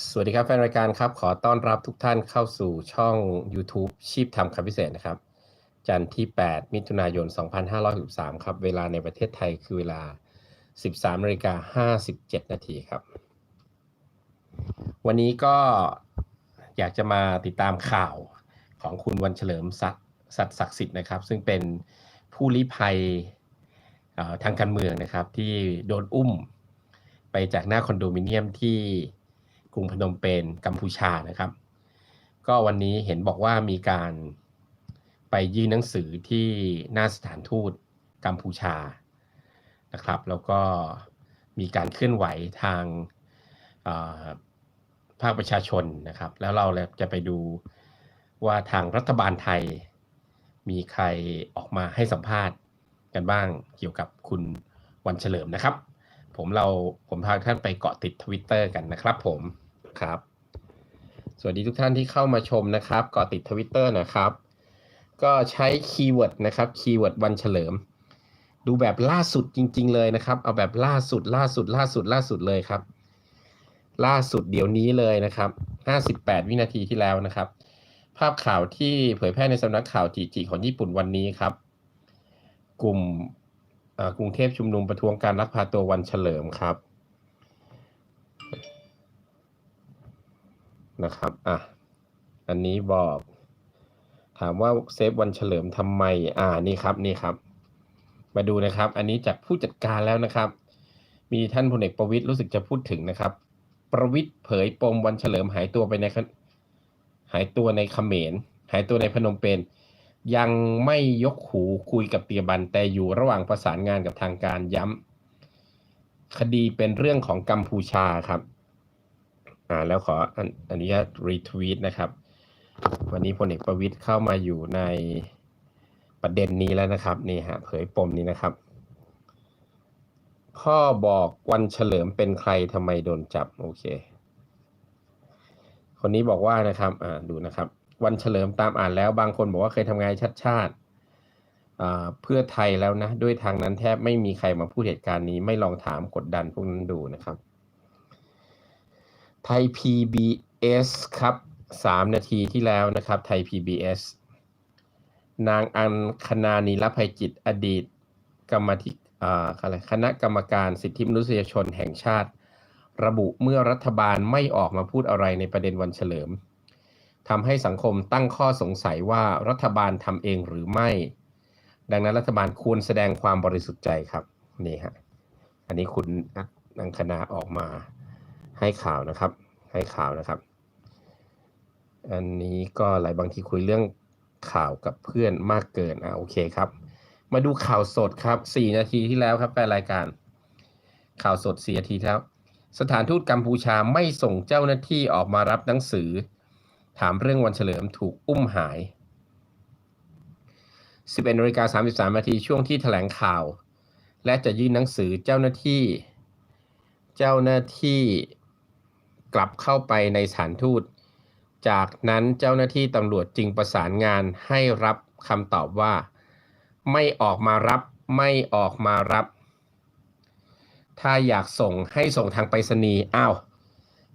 สวัสดีครับแฟนรายการครับ ขอต้อนรับทุกท่านเข้าสู่ช่อง YouTube ชีพทำคำพิเศษนะครับ จันทร์ที่ 8 มิถุนายน 2563 ครับ เวลาในประเทศไทยคือเวลา 13นาฬิกา57 นาทีครับ วันนี้ก็อยากจะมาติดตามข่าวของคุณวันเฉลิมสัตสัตย์ศักดิ์สิทธิ์นะครับ ซึ่งเป็นผู้ลี้ภัยทางการเมืองนะครับ ที่โดนอุ้มไปจากหน้าคอนโดมิเนียมที่ กรุงพนมเปญกัมพูชานะครับ ก็วันนี้เห็นบอกว่ามีการไปยื่นหนังสือที่หน้าสถานทูตกัมพูชานะครับ แล้วก็มีการเคลื่อนไหวทางภาคประชาชนนะครับ แล้วเราจะไปดูว่าทางรัฐบาลไทย มีใครออกมาให้สัมภาษณ์กันบ้างเกี่ยวกับคุณวันเฉลิมนะครับ ผมเราผมพาท่านไปเกาะติดทวิตเตอร์กันนะครับผมครับ สวัสดีทุกท่านที่เข้ามาชมนะครับเกาะติดทวิตเตอร์นะครับ ก็ใช้คีย์เวิร์ดนะครับคีย์เวิร์ดวันเฉลิม ดูแบบล่าสุดจริง ๆ เลยนะครับ เอาแบบล่าสุดล่าสุดล่าสุดล่าสุดเลยครับ ล่าสุดเดี๋ยวนี้เลยนะครับ 58 วินาทีที่แล้วนะครับ ภาพข่าวที่เผยแพร่ในสำนักข่าวจีจีของญี่ปุ่นวันนี้ครับ กลุ่มเอ่อ กรุงเทพชุมนุมประท้วงการลักพาตัววันเฉลิมครับนะครับอะอันนี้บอกถามว่าเซฟวันเฉลิมทำไม อ่านี่ครับนี่ครับ มาดูนะครับ อันนี้จากผู้จัดการแล้วนะครับ มีท่านพลเอกประวิตยรู้สึกจะพูดถึงนะครับ ประวิตยเผยปมวันเฉลิมหายตัวไปในหายตัวในเขมรหายตัวในพนมเปญ ยังไม่ยกหูคุยกับเตียบันแต่อยู่ระหว่างประสานงานกับทางการย้ำคดีเป็นเรื่องของกัมพูชาครับ อ่าแล้วขออนอนุญาตรีทวีตนะครับ วันนี้พลเอกประวิตยเข้ามาอยู่ในประเด็นนี้แล้วนะครับนี่ฮะเผยปมนี้นะครับ พ่อบอกวันเฉลิมเป็นใครทำไมโดนจับ โอเค คนนี้บอกว่านะครับ อ่าดูนะครับ วันเฉลิมตามอ่านแล้ว บางคนบอกว่าเคยทำงานชัดชาติเพื่อไทยแล้วนะ ด้วยทางนั้นแทบไม่มีใครมาพูดเหตุการณ์นี้ไม่ลองถามกดดันพวกนั้นดูนะครับ ไทย PBS ครับสามนาทีที่แล้วนะครับ ไทย PBS นางอันคณานีรภัยจิตอดีต กรรมธิอ่าอะไรคณะกรรมการสิทธิมนุษยชนแห่งชาติ ระบุเมื่อรัฐบาลไม่ออกมาพูดอะไรในประเด็นวันเฉลิม ทำให้สังคมตั้งข้อสงสัยว่ารัฐบาลทำเองหรือไม่ ดังนั้นรัฐบาลควรแสดงความบริสุทธิ์ใจครับนี่ฮะอันนี้คุณอังคณาออกมาให้ข่าวนะครับ ให้ข่าวนะครับ อันนี้ก็อะไรบางทีคุยเรื่องข่าวกับเพื่อนมากเกินอ่าโอเคครับ มาดูข่าวสดครับสี่นาทีที่แล้วครับแฟนรายการ ข่าวสดสี่นาทีแล้ว สถานทูตกัมพูชาไม่ส่งเจ้าหน้าที่ออกมารับหนังสือ ถามเรื่องวันเฉลิมถูกอุ้มหาย 11นาฬิกา33นาทีช่วงที่แถลงข่าว และจะยื่นหนังสือเจ้าหน้าที่ เจ้าหน้าที่กลับเข้าไปในสถานทูต จากนั้นเจ้าหน้าที่ตำรวจจึงประสานงานให้รับคำตอบว่า ไม่ออกมารับไม่ออกมารับ ถ้าอยากส่งให้ส่งทางไปรษณีย์อ้าว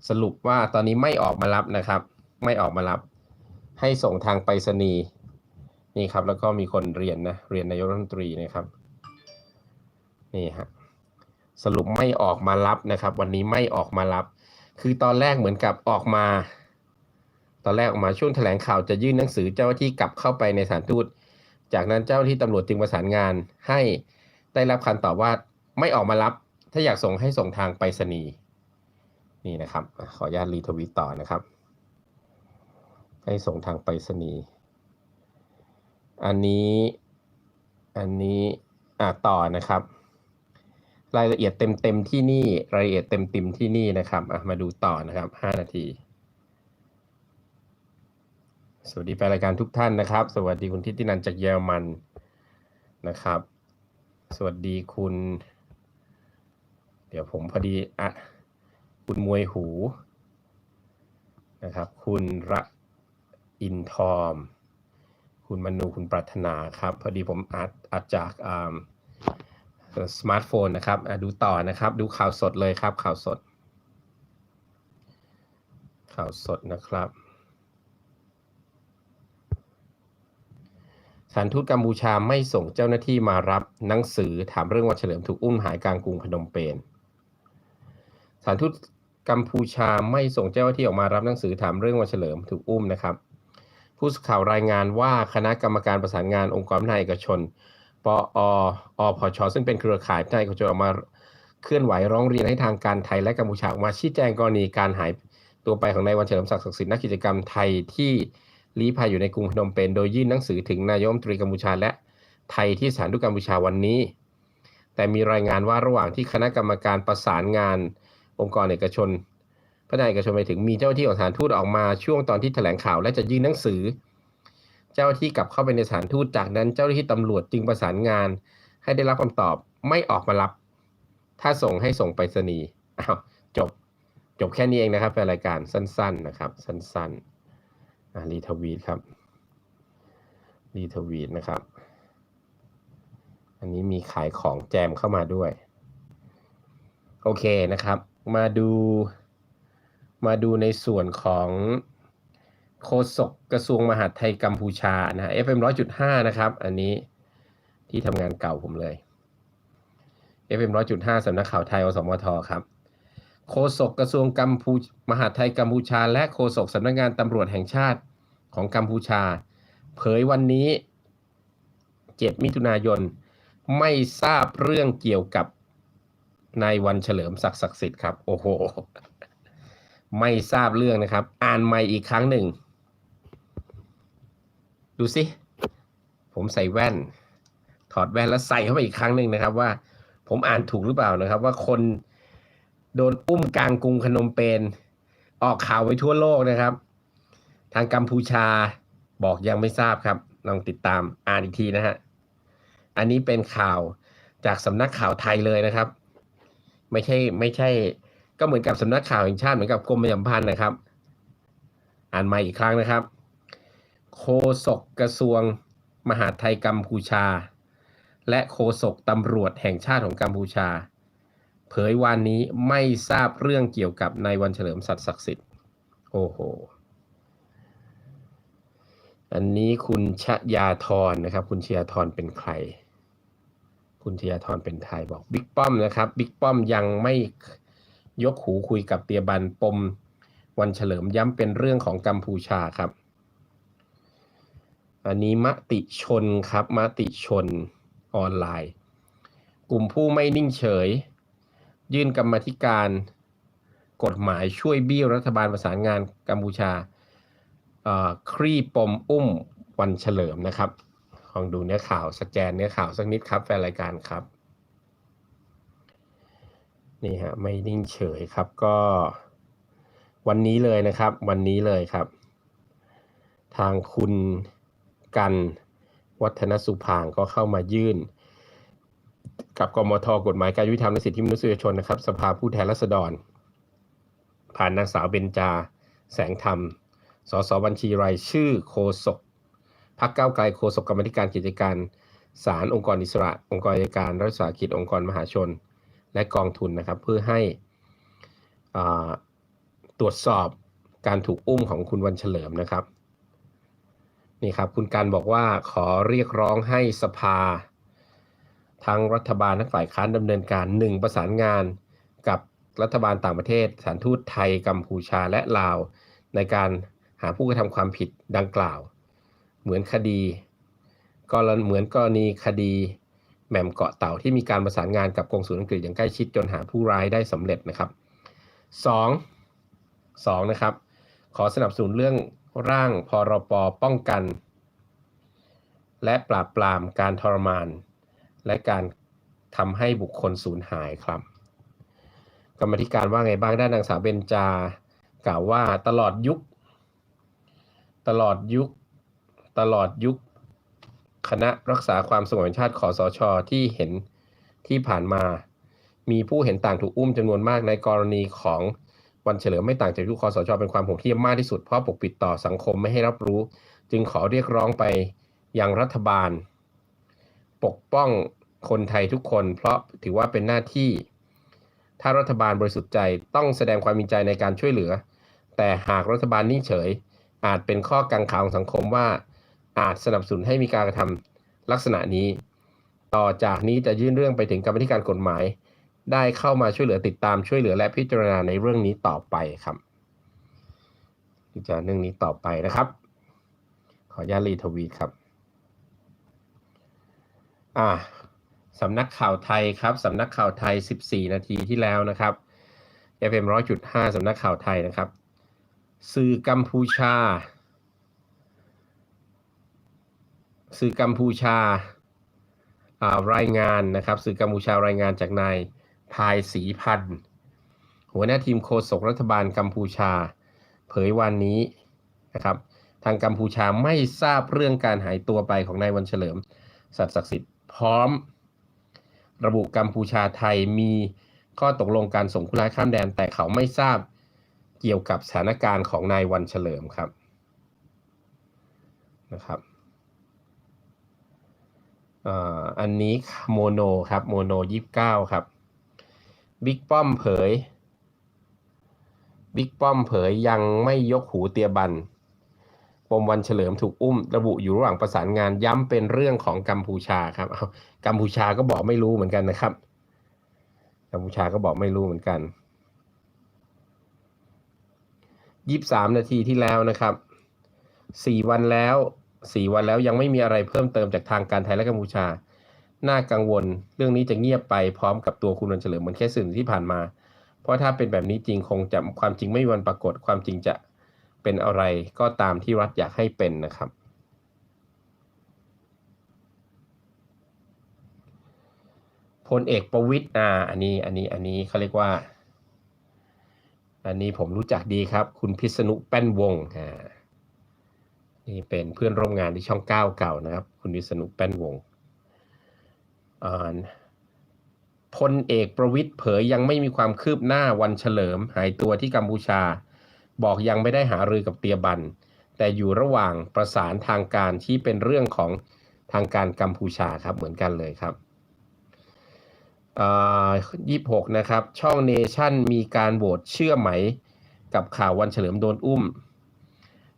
สรุปว่าตอนนี้ไม่ออกมารับนะครับ ไม่ออกมารับ ให้ส่งทางไปรษณีย์นี่ครับ แล้วก็มีคนเรียนนะ เรียนนายกรัฐมนตรีนะครับ นี่ฮะสรุปไม่ออกมารับนะครับ วันนี้ไม่ออกมารับ คือตอนแรกเหมือนกับออกมา ตอนแรกออกมาช่วงแถลงข่าวจะยื่นหนังสือเจ้าหน้าที่กลับเข้าไปในสถานทูต จากนั้นเจ้าหน้าที่ตำรวจจึงประสานงานให้ได้รับคำตอบว่าไม่ออกมารับ ถ้าอยากส่งให้ส่งทางไปรษณีย์นี่นะครับ ขออนุญาตรีทวิตต่อนะครับ ให้ส่งทางไปรษณีย์อันนี้อันนี้อะต่อนะครับ รายละเอียดเต็มๆที่นี่รายละเอียดเต็มๆที่นี่นะครับอะมาดูต่อนะครับห้านาที สวัสดีแฟนรายการทุกท่านนะครับ สวัสดีคุณทิตินันจากเยอรมันนะครับ สวัสดีคุณ เดี๋ยวผมพอดีอะคุณมวยหูนะครับ คุณระ อินทอม คุณมนูคุณปรารถนาครับ พอดีผมอัดอัดจากอ่าสมาร์ทโฟนนะครับดูต่อนะครับ ดูข่าวสดเลยครับ ข่าวสด ข่าวสดนะครับสถานทูตกัมพูชาไม่ส่งเจ้าหน้าที่มารับหนังสือถามเรื่องวันเฉลิมถูกอุ้มหายกลางกรุงพนมเปญสถานทูตกัมพูชาไม่ส่งเจ้าหน้าที่ออกมารับหนังสือถามเรื่องวันเฉลิมถูกอุ้มนะครับ ผู้สื่อข่าวรายงานว่าคณะกรรมการประสานงานองค์กรนาเอกชน ปออพช ซึ่งเป็นเครือข่ายนาเอกชนออกมาเคลื่อนไหวร้องเรียนให้ทางการไทยและกัมพูชาออกมาชี้แจงกรณีการหายตัวไปของนายวันเฉลิมศักดิ์ศักดิ์สิทธิ์นักกิจกรรมไทยที่ลี้ภัยอยู่ในกรุงพนมเปญโดยยื่นหนังสือถึงนายมตรีกัมพูชาและไทยที่สถานทูตกัมพูชาวันนี้ แต่มีรายงานว่าระหว่างที่คณะกรรมการประสานงานองค์กรเอกชน พัฒนาเอกชนไปถึงมีเจ้าหน้าที่ของสถานทูตออกมาช่วงตอนที่แถลงข่าวและจะยื่นหนังสือ เจ้าหน้าที่กลับเข้าไปในสถานทูตจากนั้น เจ้าหน้าที่ตำรวจจึงประสานงาน ให้ได้รับคำตอบไม่ออกมารับ ถ้าส่งให้ส่งไปรษณีย์อ้าวจบจบแค่นี้เองนะครับแฟนรายการสั้น ๆนะครับ สั้นๆอะรีทวีตครับรีทวีตนะครับ อันนี้มีขายของแจมเข้ามาด้วย โอเคนะครับ มาดู มาดูในส่วนของโฆษกกระทรวงมหาดไทยกัมพูชานะ FM 100.5 นะครับ อันนี้ที่ทำงานเก่าผมเลย FM 100.5สำนักข่าวไทยอสมทครับโฆษกกระทรวงกัมพูมหาดไทยกัมพูชา และโฆษกสำนักงานตำรวจแห่งชาติของกัมพูชา เผยวันนี้ 7 มิถุนายน ไม่ทราบเรื่องเกี่ยวกับนายวันเฉลิมศักดิ์ศักดิ์สิทธิ์ครับ โอ้โห ไม่ทราบเรื่องนะครับ อ่านใหม่อีกครั้งหนึ่ง ดูสิ ผมใส่แว่น ถอดแว่นแล้วใส่เข้าไปอีกครั้งหนึ่งนะครับ ว่า ผมอ่านถูกหรือเปล่านะครับ ว่าคนโดนอุ้มกลางกรุงพนมเปญออกข่าวไว้ทั่วโลกนะครับ ทางกัมพูชาบอกยังไม่ทราบครับ ลองติดตามอ่านอีกทีนะฮะ อันนี้เป็นข่าวจากสำนักข่าวไทยเลยนะครับ ไม่ใช่ไม่ใช่ ก็เหมือนกับสำนักข่าวแห่งชาติเหมือนกับกรมประชาสัมพันธ์นะครับ อ่านใหม่อีกครั้งนะครับ โฆษกกระทรวงมหาดไทยกัมพูชา และโฆษกตำรวจแห่งชาติของกัมพูชา เผยวันนี้ไม่ทราบเรื่องเกี่ยวกับนายวันเฉลิมศักดิ์ศักดิ์สิทธิ์โอ้โหอันนี้คุณชยาธรนะครับ คุณชยาธรเป็นใคร คุณชยาธรเป็นไทยบอกบิ๊กป้อมนะครับบิ๊กป้อมยังไม่ ยกหูคุยกับเตียบันปม วันเฉลิมย้ำเป็นเรื่องของกัมพูชาครับ อันนี้มติชนครับมติชนออนไลน์ กลุ่มผู้ไม่นิ่งเฉย ยื่นกรรมธิการ กฎหมายช่วยบี้รัฐบาลประสานงานกัมพูชาคลี่ปมอุ้มวันเฉลิมนะครับลองดูเนื้อข่าวสแกนเนื้อข่าวสักนิดครับแฟนรายการครับ นี่ฮะไม่นิ่งเฉยครับก็ วันนี้เลยนะครับ วันนี้เลยครับ ทางคุณกันวัฒนสุพางก็เข้ามายื่น กับกมทกฎหมายการยุติธรรมและสิทธิมนุษยชนนะครับ สภาผู้แทนราษฎร ผ่านนางสาวเบญจา แสงธรรมสสบัญชีรายชื่อโคศกพรรคก้าไกลโฆษกกรรมธิการกิจการศาลองค์กรอิสระ องค์กรอัยการรัฐวิสาหกิจองค์กรมหาชน และกองทุนนะครับ เพื่อให้ตรวจสอบการถูกอุ้มของคุณวันเฉลิมนะครับนี่ครับคุณการบอกว่าขอเรียกร้องให้สภา ทั้งรัฐบาลทั้งฝ่ายค้านดำเนินการหนึ่งประสานงานกับรัฐบาลต่างประเทศสถานทูตไทยกัมพูชาและลาว ในการหาผู้กระทำความผิดดังกล่าว เหมือนคดีก็เหมือนกรณีคดี แหม่มเกาะเต่าที่มีการประสานงานกับกองศูนย์อังกฤษอย่างใกล้ชิดจนหาผู้ร้ายได้สำเร็จนะครับสองสองนะครับ ขอสนับสนุนเรื่องร่างพรปป้องกัน และปราบปรามการทรมาน และการทำให้บุคคลสูญหายครับ กรรมธิการว่าไงบ้างด้านนางสาวเบญจา กล่าวว่าตลอดยุค ตลอดยุค ตลอดยุค คณะรักษาความสงบแห่งชาติขอสชที่เห็นที่ผ่านมา มีผู้เห็นต่างถูกอุ้มจำนวนมากในกรณีของวันเฉลิมไม่ต่างจากยุคคอสชเป็นความโหดเหี้ยมมากที่สุดเพราะปกปิดต่อสังคมไม่ให้รับรู้ จึงขอเรียกร้องไปยังรัฐบาล ปกป้องคนไทยทุกคน เพราะถือว่าเป็นหน้าที่ ถ้ารัฐบาลบริสุทธิ์ใจต้องแสดงความมีใจในการช่วยเหลือ แต่หากรัฐบาลนิ่งเฉย อาจเป็นข้อกังขาของสังคมว่า อาจสนับสนุนให้มีการกระทำลักษณะนี้ ต่อจากนี้จะยื่นเรื่องไปถึงกรรมธิการกฎหมาย ได้เข้ามาช่วยเหลือติดตามช่วยเหลือและพิจารณาในเรื่องนี้ต่อไปครับพิจารณาเรื่องนี้ต่อไปนะครับ ขออนุญาตรีทวีครับอ่าสำนักข่าวไทยครับสำนักข่าวไทย 14 นาทีที่แล้วนะครับ FM 100.5สำนักข่าวไทยนะครับ สื่อกัมพูชา สื่อกัมพูชาารายงานนะครับสื่อกัมพูชารายงานจากนายพายศรีพันธ์หัวหน้าทีมโฆษกรัฐบาลกัมพูชา เผยวันนี้นะครับทางกัมพูชาไม่ทราบเรื่องการหายตัวไปของนายวันเฉลิมสัตย์ศักดิ์สิทธิ์พร้อม ระบุกัมพูชาไทยมีข้อตกลงการส่งผู้ร้ายข้ามแดน แต่เขาไม่ทราบเกี่ยวกับสถานการณ์ของนายวันเฉลิมครับนะครับ อันนี้โมโนครับโมโนยี่สิบเก้าครับบิ๊กป้อมเผยบิ๊กป้อมเผยยังไม่ยกหูเตียบัน ปมวันเฉลิมถูกอุ้มระบุอยู่ระหว่างประสานงานย้ำเป็นเรื่องของกัมพูชาครับกัมพูชาก็บอกไม่รู้เหมือนกันนะครับ กัมพูชาก็บอกไม่รู้เหมือนกันยี่สามนาทีที่แล้วนะครับสี่วันแล้ว สี่วันแล้วยังไม่มีอะไรเพิ่มเติมจากทางการไทยและกัมพูชา น่ากังวลเรื่องนี้จะเงียบไปพร้อมกับตัวคุณวันเฉลิมเหมือนแค่สื่อที่ผ่านมา เพราะถ้าเป็นแบบนี้จริงคงจะความจริงไม่มีวันปรากฏความจริงจะเป็นอะไรก็ตามที่รัฐอยากให้เป็นนะครับพลเอกประวิตยอ่าอันนี้อันนี้อันนี้เขาเรียกว่า อันนี้ผมรู้จักดีครับ คุณพิษณุแป้นวงอ่า นี่เป็นเพื่อนร่วมงานที่ช่องเก้าเก่านะครับ คุณพิษณุแป้นวงพลเอกประวิตยเผยยังไม่มีความคืบหน้าวันเฉลิม หายตัวที่กัมพูชา บอกยังไม่ได้หารือกับเตียบัน แต่อยู่ระหว่างประสานทางการที่เป็นเรื่องของทางการกัมพูชาครับเหมือนกันเลยครับยี่หกนะครับ ช่องเนชั่นมีการโหวตเชื่อไหม กับข่าววันเฉลิมโดนอุ้ม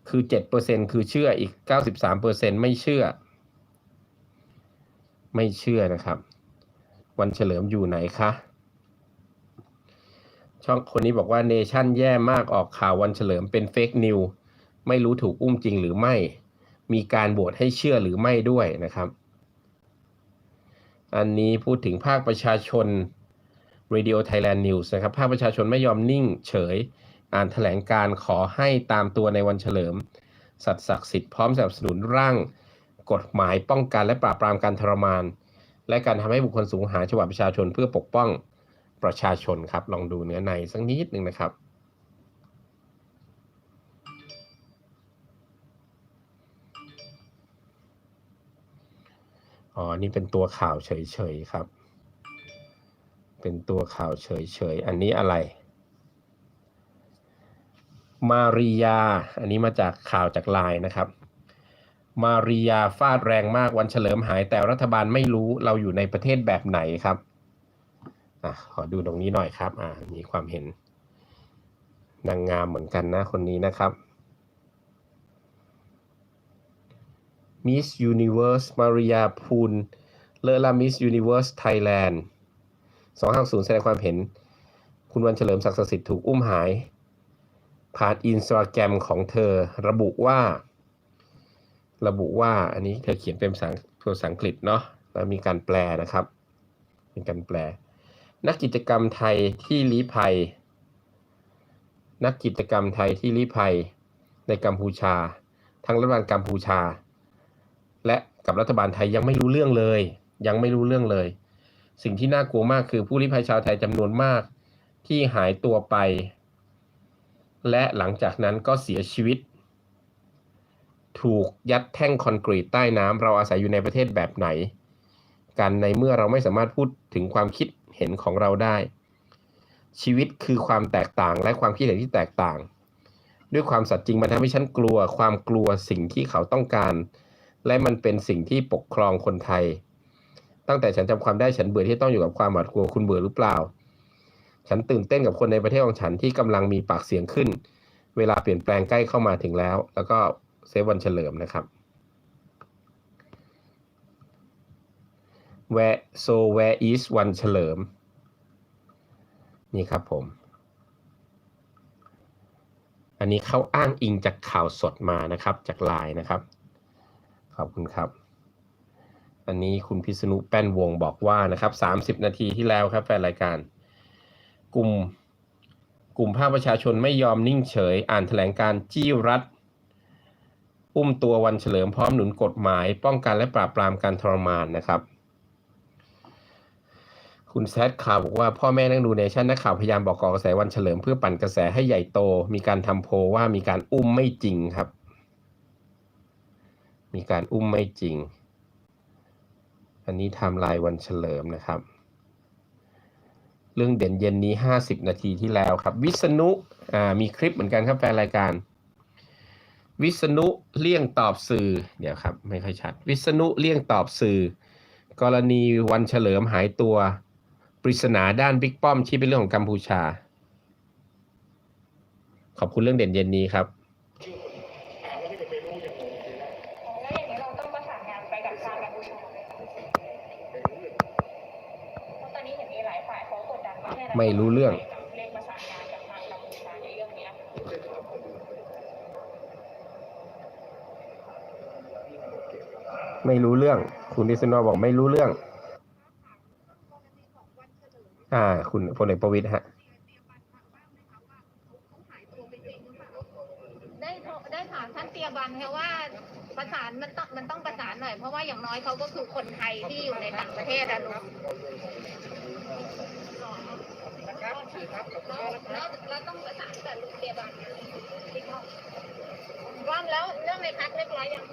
คือ7%คือเชื่ออีก93%ไม่เชื่อ ไม่เชื่อนะครับ วันเฉลิมอยู่ไหนคะช่องคนนี้บอกว่าเนชั่นแย่มากออกข่าววันเฉลิมเป็นเฟกนิวไม่รู้ถูกอุ้มจริงหรือไม่ มีการโหวตให้เชื่อหรือไม่ด้วยนะครับ อันนี้พูดถึงภาคประชาชน Radio Thailand News นะครับ ภาคประชาชนไม่ยอมนิ่งเฉย อ่านแถลงการขอให้ตามตัวในวันเฉลิม สัตย์ศักดิ์สิทธิ์พร้อมสนับสนุนร่าง กฎหมายป้องกันและปราบปรามการทรมาน และการทำให้บุคคลสูญหายฉบับประชาชนเพื่อปกป้องประชาชนครับ ลองดูเนื้อในสักนิดหนึ่งนะครับอ๋อ นี่เป็นตัวข่าวเฉยๆครับ เป็นตัวข่าวเฉยๆ อันนี้อะไร มาริยา อันนี้มาจากข่าวจากไลน์นะครับ มาริยาฟาดแรงมากวันเฉลิมหายแต่รัฐบาลไม่รู้เราอยู่ในประเทศแบบไหนครับอะขอดูตรงนี้หน่อยครับ อ่า มีความเห็นนางงามเหมือนกันนะคนนี้นะครับ Miss Universe Maria p o o n เลอละ Miss Universe Thailand 250 แสดงความเห็น คุณวันเฉลิมศักดิ์สิทธิ์ถูกอุ้มหาย ผ่านอินสตาแกรมของเธอระบุว่า ระบุว่าอันนี้เธอเขียนเป็นภาษาภาษาอังกฤษเนาะแล้วมีการแปลนะครับ มีการแปล นักกิจกรรมไทยที่ลี้ภัย นักกิจกรรมไทยที่ลี้ภัยในกัมพูชา ทั้งรัฐบาลกัมพูชา และกับรัฐบาลไทยยังไม่รู้เรื่องเลย ยังไม่รู้เรื่องเลย สิ่งที่น่ากลัวมากคือผู้ลี้ภัยชาวไทยจำนวนมากที่หายตัวไป และหลังจากนั้นก็เสียชีวิต ถูกยัดแท่งคอนกรีตใต้น้ำเราอาศัยอยู่ในประเทศแบบไหน กันในเมื่อเราไม่สามารถพูดถึงความคิดเห็นของเราได้ ชีวิตคือความแตกต่างและความคิดเห็นที่แตกต่าง ด้วยความสัตย์จริงมันทำให้ฉันกลัว ความกลัวสิ่งที่เขาต้องการ และมันเป็นสิ่งที่ปกครองคนไทย ตั้งแต่ฉันจำความได้ฉันเบื่อที่ต้องอยู่กับความหวาดกลัวคุณเบื่อหรือเปล่า ฉันตื่นเต้นกับคนในประเทศของฉันที่กำลังมีปากเสียงขึ้น เวลาเปลี่ยนแปลงใกล้เข้ามาถึงแล้ว แล้วก็เซฟวันเฉลิมนะครับ where so where is วันเฉลิม นี่ครับผม อันนี้เขาอ้างอิงจากข่าวสดมานะครับ จากไลน์นะครับ ขอบคุณครับ อันนี้คุณพิษณุแป้นวงบอกว่านะครับ 30 นาทีที่แล้วครับแฟนรายการ กลุ่ม กลุ่มภาคประชาชนไม่ยอมนิ่งเฉย อ่านแถลงการจี้รัฐ อุ้มตัววันเฉลิมพร้อมหนุนกฎหมาย ป้องกันและปราบปรามการทรมานนะครับคุณแซดข่าวบอกว่าพ่อแม่นั่งดูเนชั่นนักข่าวพยายามบอกก่อกระแสวันเฉลิมเพื่อปั่นกระแสให้ใหญ่โต มีการทำโพว่ามีการอุ้มไม่จริงครับ มีการอุ้มไม่จริง อันนี้ไทม์ไลน์วันเฉลิมนะครับ เรื่องเด่นเย็นนี้ 50 นาทีที่แล้วครับ วิษณุอ่ามีคลิปเหมือนกันครับแฟนรายการ วิษณุเลี่ยงตอบสื่อเดี๋ยวครับไม่ค่อยชัด วิษณุเลี่ยงตอบสื่อ กรณีวันเฉลิมหายตัว ปริศนาด้านบิ๊กป้อมที่เป็นเรื่องของกัมพูชา ขอบคุณเรื่องเด่นเย็นนี้ครับ ไม่รู้เรื่อง ไม่รู้เรื่อง คุณดิษณบอกไม่รู้เรื่อง อ่า คุณพลเอกประวิตยฮะได้ได้ถามท่านเตียบันค่ะว่าประสานมันต้องมันต้องประสานหน่อยเพราะว่าอย่างน้อยเขาก็คือคนไทยที่อยู่ในต่างประเทศอะลู กแล้วแล้วแล้วต้องประสานกับลุงเตียบันว่างแล้วเรื่องในพักเรียบร้อยยัง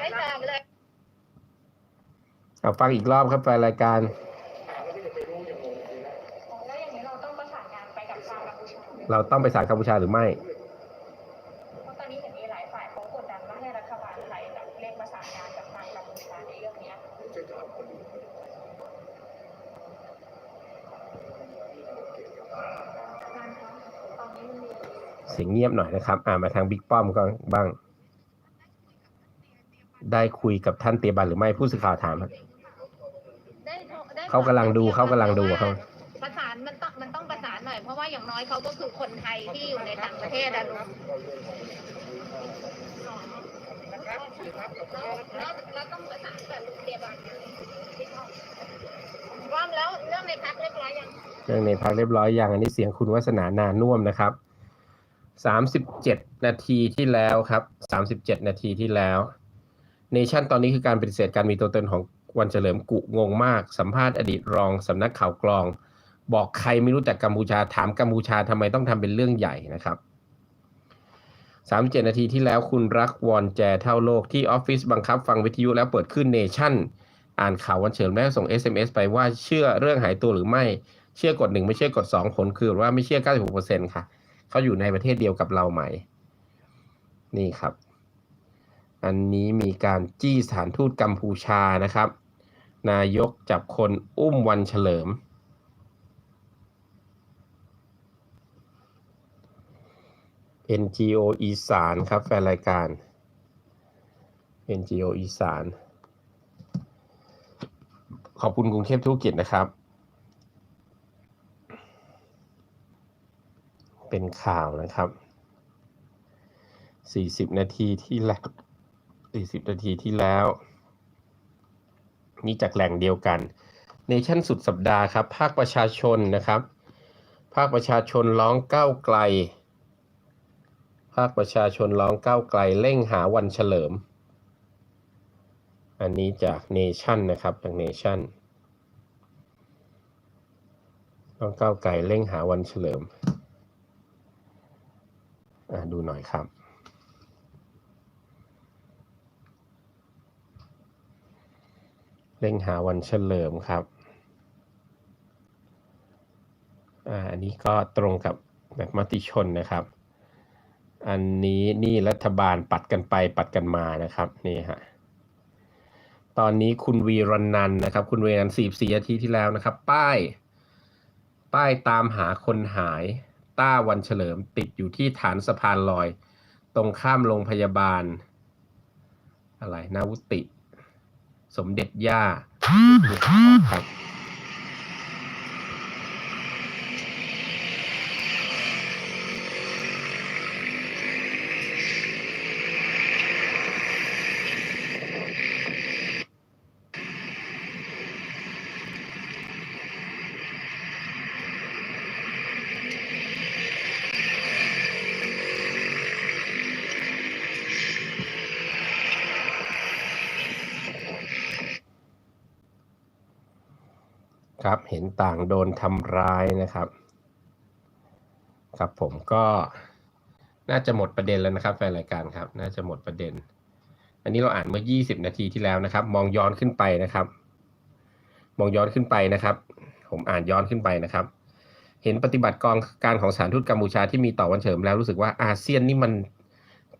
ไม่ตอบเลย เอาฟังอีกรอบครับแฟนรายการ แล้วอย่างนี้เราต้องประสานงานไปกับทางกัมพูชาเราต้องไปศาลกัมพูชาหรือไม่ เพราะตอนนี้เห็นมีหลายฝ่ายเขากดดันว่าให้รัฐบาลไทยแบบเร่งประสานงานกับทางกัมพูชาในเรื่องเนี้ย เสียงเงียบหน่อยนะครับ อ่ามาทางบิ๊กป้อมก็บ้าง ได้คุยกับท่านเตียบันหรือไม่ผู้สื่อข่าวถามครับ ได้โทรได้ถมเขากำลังดูเขากำลังดูว่เขา ประสานมันต้องมันต้องประสานหน่อยเพราะว่าอย่างน้อยเขาก็คือคนไทยที่อยู่ในต่างประเทศอะลูกแล้วแล้วแล้วต้องประสานกับลุงเตียบันว่างแล้วเรื่องในพักเรียบร้อยยัง เรื่องในพักเรียบร้อยยังอันนี้เสียงคุณวัฒนานานุ่วมนะครับ สามสิบเจ็ดนาทีที่แล้วครับสามสิบเจ็ดนาทีที่แล้วเนชั่นตอนนี้คือการปฏิเสธการมีตัวตนของวันเฉลิมกุงงมาก สัมภาษณ์อดีตรองสำนักข่าวกรอง บอกใครไม่รู้จักกัมพูชาถามกัมพูชาทำไมต้องทำเป็นเรื่องใหญ่นะครับสามเจ็ดนาทีที่แล้วคุณรักวอนแจเท่าโลกที่ออฟฟิศบังคับฟังวิทยุแล้วเปิดขึ้นเนชั่น อ่านข่าววันเฉลิมแล้วส่ง SMS ไปว่าเชื่อเรื่องหายตัวหรือไม่เชื่อกดหนึ่งไม่เชื่อกดสองผลคือว่าไม่เชื่อ 96%ค่ะ เขาอยู่ในประเทศเดียวกับเราไหม นี่ครับ อันนี้มีการจี้สถานทูตกัมพูชานะครับ นายกจับคนอุ้มวันเฉลิม NGO อีสานครับแฟนรายการ NGO อีสาน ขอบคุณกรุงเทพธุรกิจนะครับ เป็นข่าวนะครับ 40 นาทีที่แล้ว40 นาทีที่แล้ว นี่จากแหล่งเดียวกันเนชั่นสุดสัปดาห์ครับ ภาคประชาชนนะครับ ภาคประชาชนร้องก้าวไกล ภาคประชาชนร้องก้าวไกลเร่งหาวันเฉลิม อันนี้จากเนชั่นนะครับจากเนชั่นร้องก้าวไกลเร่งหาวันเฉลิม ดูหน่อยครับ เร่งหาวันเฉลิมครับอ่าอันนี้ก็ตรงกับแบบมติชนนะครับ อันนี้นี่รัฐบาลปัดกันไปปัดกันมานะครับนี่ฮะตอนนี้คุณวีรนันนะครับ คุณวีรนันสี่สี่นาทีที่แล้วนะครับ ป้าย ป้ายตามหาคนหาย ต้าวันเฉลิมติดอยู่ที่ฐานสะพานลอย ตรงข้ามโรงพยาบาล อะไรนาวุติ สมเด็จย่าครับ เห็นต่างโดนทำร้ายนะครับ ครับผมก็น่าจะหมดประเด็นแล้วนะครับแฟนรายการครับ น่าจะหมดประเด็น อันนี้เราอ่านเมื่อ 20 นาทีที่แล้วนะครับ มองย้อนขึ้นไปนะครับ มองย้อนขึ้นไปนะครับ ผมอ่านย้อนขึ้นไปนะครับ เห็นปฏิบัติกองการของสานทูตกัมพูชาที่มีต่อวันเฉลิมแล้วรู้สึกว่าอาเซียนนี่มัน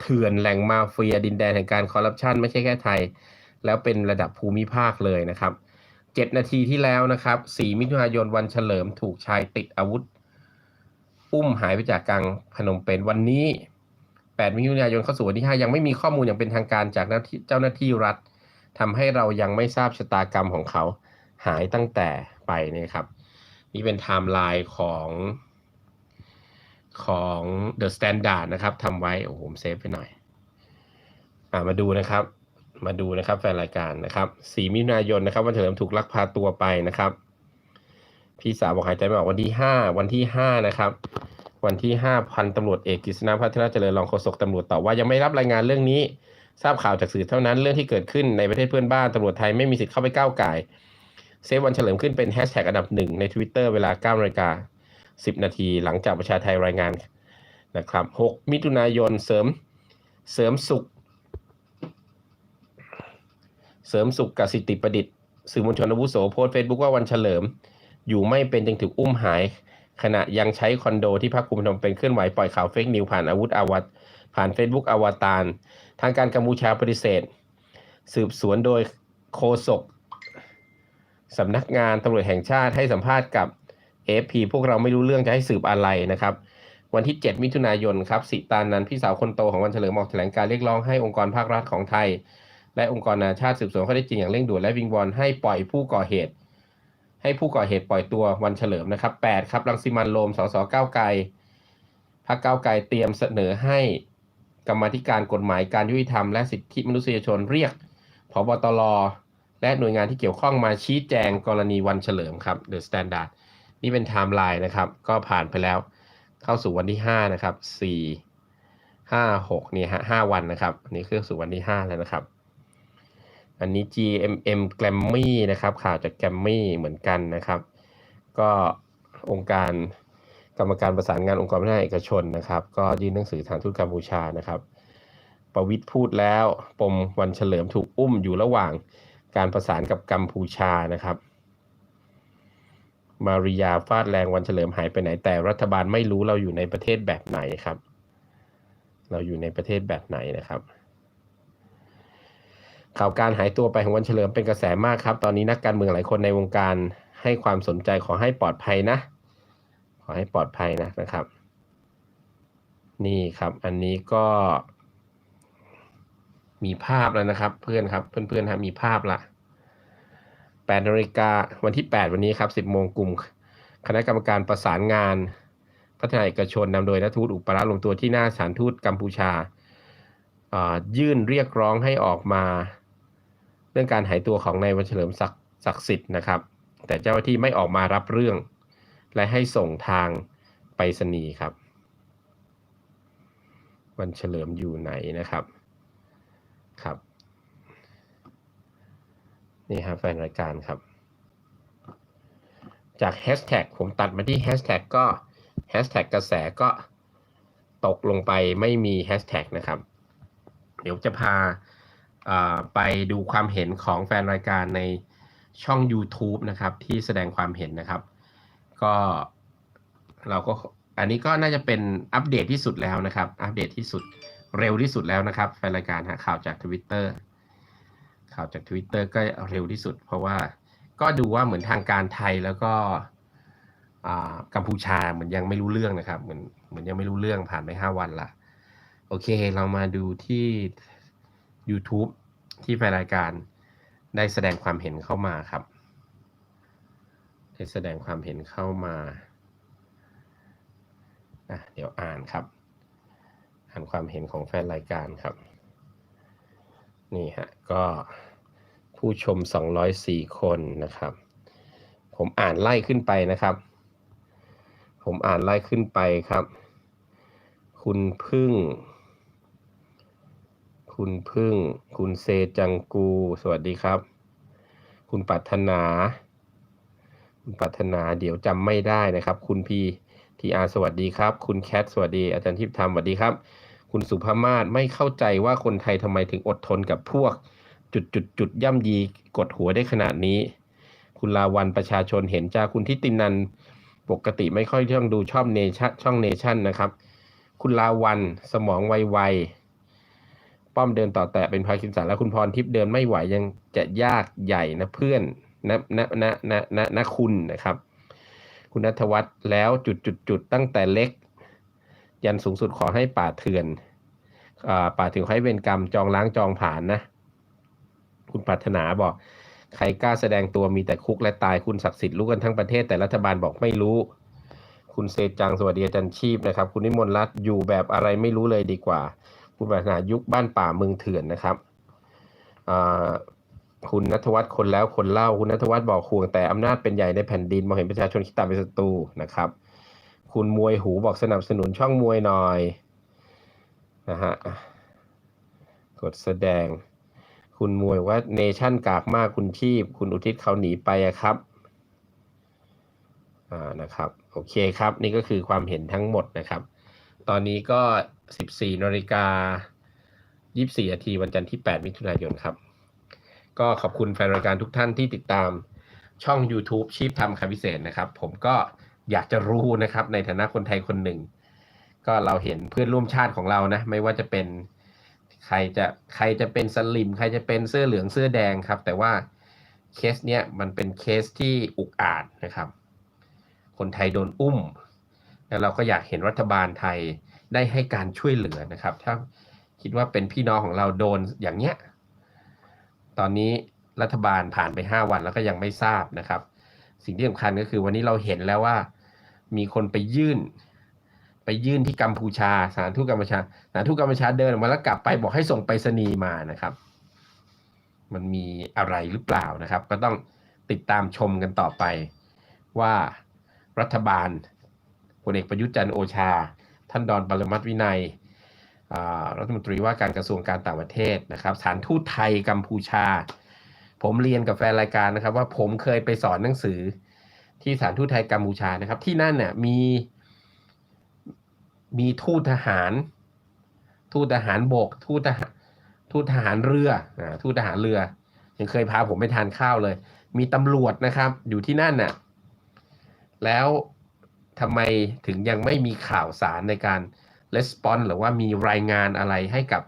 เถื่อนแหล่งมาเฟียดินแดนแห่งการคอร์รัปชันไม่ใช่แค่ไทย แล้วเป็นระดับภูมิภาคเลยนะครับ เจ็ดนาทีที่แล้วนะครับ 4 มิถุนายนวันเฉลิมถูกชายติดอาวุธ อุ้มหายไปจากกลางพนมเปญวันนี้ 8 มิถุนายนเข้าสู่วันที่ 5 ยังไม่มีข้อมูลอย่างเป็นทางการจากเจ้าหน้าที่รัฐทำให้เรายังไม่ทราบชะตากรรมของเขาหายตั้งแต่ไปนะครับ นี่เป็นไทม์ไลน์ของของ The Standard นะครับทำไว้ โอ้โหผมเซฟไปหน่อย อ่ามาดูนะครับ มาดูนะครับแฟนรายการนะครับ4มิถุนายนนะครับ วันเฉลิมถูกลักพาตัวไปนะครับ พี่สาวบอกหายใจไม่ออกวันที่5วันที่5นะครับ วันที่5พันตำรวจเอกกฤษณพัฒนาเจริญรองโฆษกตำรวจตอบว่ายังไม่รับรายงานเรื่องนี้ ทราบข่าวจากสื่อเท่านั้นเรื่องที่เกิดขึ้นในประเทศเพื่อนบ้านตำรวจไทยไม่มีสิทธิ์เข้าไปก้าวไก่เซฟวันเฉลิมขึ้นเป็นแฮชแท็กอันดับหนึ่งใน Twitter เวลา9นาฬิกา10นาทีหลังจากประชาไทยรายงานนะครับ 6 มิถุนายนเสริมเสริมสุข เสริมสุขกสิติประดิษฐ์สื่อมวลชนอาวุโสโพสต์เฟซบุ๊กว่าวันเฉลิม อยู่ไม่เป็นจึงถูกอุ้มหาย ขณะยังใช้คอนโดที่พักคุมพนมเป็นเคลื่อนไหวปล่อยข่าวเฟกนิวผ่านอาวุธอาวัตผ่าน Facebook อวตารทางการกัมพูชาปฏิเสธ สืบสวนโดยโฆษกสำนักงานตำรวจแห่งชาติให้สัมภาษณ์กับ AFP พวกเราไม่รู้เรื่องจะให้สืบอะไรนะครับ วันที่ 7 มิถุนายนครับสิตานันพี่สาวคนโตของวันเฉลิมออกแถลงการเรียกร้องให้องค์กรภาครัฐของไทย และองค์กรนานาชาติสืบสวนข้อเท็จจริงอย่างเร่งด่วนและวิงวอนให้ปล่อยผู้ก่อเหตุ ให้ผู้ก่อเหตุปล่อยตัววันเฉลิมนะครับ8ครับรังสิมันโรมสสก้าวไกลพรรคก้าวไกลเตรียมเสนอให้กรรมธิการกฎหมายการยุติธรรมและสิทธิมนุษยชนเรียกพบตรและหน่วยงานที่เกี่ยวข้องมาชี้แจงกรณีวันเฉลิมครับ The Standard นี่เป็นไทม์ไลน์นะครับ ก็ผ่านไปแล้วเข้าสู่วันที่ 5 นะครับ 4 5 6นี่ฮะ5วันนะครับนนี่คือสู่วันที่ 5 แล้วนะครับ อันนี้ GMM Grammy นะครับข่าวจาก Grammy เหมือนกันนะครับ ก็องค์การกรรมการประสานงานองค์กรพัฒนาเอกชนนะครับ ก็ยื่นหนังสือทางทูตกัมพูชานะครับ ประวิทย์พูดแล้วปมวันเฉลิมถูกอุ้มอยู่ระหว่างการประสานกับกัมพูชานะครับ มาริยาฟาดแรงวันเฉลิมหายไปไหนแต่รัฐบาลไม่รู้เราอยู่ในประเทศแบบไหนครับ เราอยู่ในประเทศแบบไหนนะครับ ข่าวการหายตัวไปของวันเฉลิมเป็นกระแสมากครับ ตอนนี้นักการเมืองหลายคนในวงการให้ความสนใจขอให้ปลอดภัยนะ ขอให้ปลอดภัยนะนะครับ นี่ครับอันนี้ก็ มีภาพแล้วนะครับ เพื่อนครับเพื่อนๆครับมีภาพละ8นาฬิกาวันที่8วันนี้ครับ10โมงกลุ่ม คณะกรรมการประสานงาน พัฒนาเอกชนนำโดยนักทูตอุปราชลงตัวที่หน้าสถานทูตกัมพูชาอ่ายื่นเรียกร้องให้ออกมา เรื่องการหายตัวของนายวันเฉลิมศักดิ์ศักดิ์สิทธิ์นะครับ แต่เจ้าหน้าที่ไม่ออกมารับเรื่อง และให้ส่งทางไปรษณีย์ครับ วันเฉลิมอยู่ไหนนะครับครับนี่ครับแฟนรายการครับ จากแฮชแท็กผมตัดมาที่แฮชแท็กก็แฮชแท็กกระแสก็ตกลงไปไม่มีแฮชแท็กนะครับ เดี๋ยวจะพา ไปดูความเห็นของแฟนรายการในช่อง YouTube นะครับ ที่แสดงความเห็นนะครับ ก็เราก็อันนี้ก็น่าจะเป็นอัปเดตที่สุดแล้วนะครับ อัปเดตที่สุดเร็วที่สุดแล้วนะครับ แฟนรายการข่าวจาก Twitter ข่าวจาก Twitter ก็เร็วที่สุด เพราะว่าก็ดูว่าเหมือนทางการไทยแล้วก็กัมพูชาเหมือนยังไม่รู้เรื่องนะครับ เหมือนเหมือนยังไม่รู้เรื่องผ่านไปห้าวันละโอเค เรามาดูที่ YouTube ที่แฟนรายการได้แสดงความเห็นเข้ามาครับ ได้แสดงความเห็นเข้ามาอะเดี๋ยวอ่านครับ อ่านความเห็นของแฟนรายการครับ นี่ฮะ ก็ผู้ชม 204 คนนะครับ ผมอ่านไล่ขึ้นไปนะครับ ผมอ่านไล่ขึ้นไปครับ คุณพึ่ง คุณพึ่ง คุณเซจังกู สวัสดีครับ คุณปัทนา คุณปัทนาเดี๋ยวจำไม่ได้นะครับ คุณพีทีอาสวัสดีครับ คุณแคทสวัสดี อาจารย์ทิพย์ธรรมสวัสดีครับ คุณสุภามาศไม่เข้าใจว่าคนไทยทำไมถึงอดทนกับพวก จุดจุดจุดย่ำยีกดหัวได้ขนาดนี้ คุณลาวันประชาชนเห็นจ้าคุณทิตินันปกติไม่ค่อยช่องดูชอบเนชั่นช่องเนชั่นนะครับ คุณลาวันสมองไวๆ ป้อมเดินต่อแตะเป็นพาคินสันแล้วคุณพรทิพย์เดินไม่ไหวยังจะยากใหญ่นะเพื่อนนะนะนะนะนะนะคุณนะครับ คุณนัทวัฒน์แล้วจุดจุดจุดตั้งแต่เล็ก ยันสูงสุดขอให้ป่าเถื่อนอ่าป่าเถื่อนให้เวรกรรมจองล้างจองผ่านนะ คุณปรารถนาบอกใครกล้าแสดงตัวมีแต่คุกและตายคุณศักดิ์สิทธิ์รู้กันทั้งประเทศแต่รัฐบาลบอกไม่รู้ คุณเซจังสวัสดีอาจารย์ชีพนะครับ คุณนิมนต์รัตน์อยู่แบบอะไรไม่รู้เลยดีกว่า คุณปรารถนายุคบ้านป่าเมืองเถื่อนนะครับคุณนัทวัฒน์คนแล้วคนเล่าคุณนัทวัฒน์บอกห่วงแต่อำนาจเป็นใหญ่ในแผ่นดินมองเห็นประชาชนคิดตามเป็นศัตรูนะครับ คุณมวยหูบอกสนับสนุนช่องมวยหน่อยนะฮะกดแสดง คุณมวยว่าเนชั่นกากมากคุณชีพ คุณอุทิศเขาหนีไปอะครับอ่านะครับ โอเคครับ นี่ก็คือความเห็นทั้งหมดนะครับ ตอนนี้ก็ 14นาฬิกา24นาทีวันจันทร์ที่ 8 มิถุนายนครับ ก็ขอบคุณแฟนรายการทุกท่านที่ติดตามช่อง YouTube ชีพทำคำพิเศษนะครับ ผมก็อยากจะรู้นะครับ ในฐานะคนไทยคนหนึ่ง ก็เราเห็นเพื่อนร่วมชาติของเรานะ ไม่ว่าจะเป็นใครจะใครจะเป็นสลิม ใครจะเป็นเสื้อเหลืองเสื้อแดงครับ แต่ว่าเคสเนี้ยมันเป็นเคสที่อุกอาจนะครับ คนไทยโดนอุ้ม แล้วเราก็อยากเห็นรัฐบาลไทย ได้ให้การช่วยเหลือนะครับ ถ้าคิดว่าเป็นพี่น้องของเราโดนอย่างเนี้ย ตอนนี้รัฐบาลผ่านไป 5 วันแล้วก็ยังไม่ทราบนะครับ สิ่งที่สำคัญก็คือวันนี้เราเห็นแล้วว่า มีคนไปยื่น ไปยื่นที่กัมพูชาสานทูตกัมพูชาสานทูตกัมพูชาเดินออกมาแล้วกลับไปบอกให้ส่งไปรษณีย์มานะครับ มันมีอะไรหรือเปล่านะครับ ก็ต้องติดตามชมกันต่อไปว่ารัฐบาลพลเอกประยุทธ์จันโอชา ท่านดอนปรมัตถ์วินัยรัฐมนตรีว่าการกระทรวงการต่างประเทศนะครับสถานทูตไทยกัมพูชา ผมเรียนกับแฟนรายการนะครับ ว่าผมเคยไปสอนหนังสือที่สถานทูตไทยกัมพูชานะครับ ที่นั่นเนี่ยมีมีทูตทหาร ทูตทหารบก ทูตทหารทูตทหารเรืออ่าทูตทหารเรือ ยังเคยพาผมไปทานข้าวเลย มีตำรวจนะครับ อยู่ที่นั่นน่ะ แล้ว ทำไมถึงยังไม่มีข่าวสารในการレスปอนหรือว่ามีรายงานอะไรให้กับ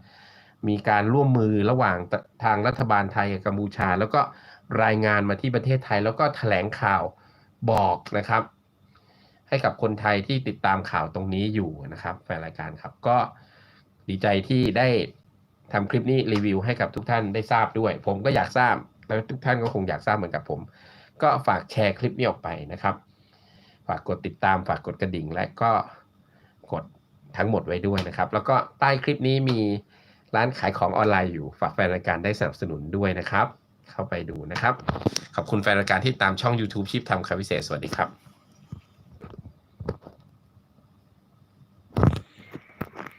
มีการร่วมมือระหว่างทางรัฐบาลไทยกับกัมพูชา แล้วก็รายงานมาที่ประเทศไทย แล้วก็แถลงข่าวบอกนะครับ ให้กับคนไทยที่ติดตามข่าวตรงนี้อยู่นะครับแฟนรายการครับก็ดีใจที่ได้ทำคลิปนี้รีวิวให้กับทุกท่านได้ทราบด้วย ผมก็อยากทราบแล้วทุกท่านก็คงอยากทราบเหมือนกับผม ก็ฝากแชร์คลิปนี้ออกไปนะครับ ฝากกดติดตามฝากกดกระดิ่ง และก็กดทั้งหมดไว้ด้วยนะครับ แล้วก็ใต้คลิปนี้มีร้านขายของออนไลน์อยู่ฝากแฟนรายการได้สนับสนุนด้วยนะครับ เข้าไปดูนะครับ ขอบคุณแฟนรายการที่ตามช่อง YouTube ชิปทำคาวิเศษสวัสดีครับ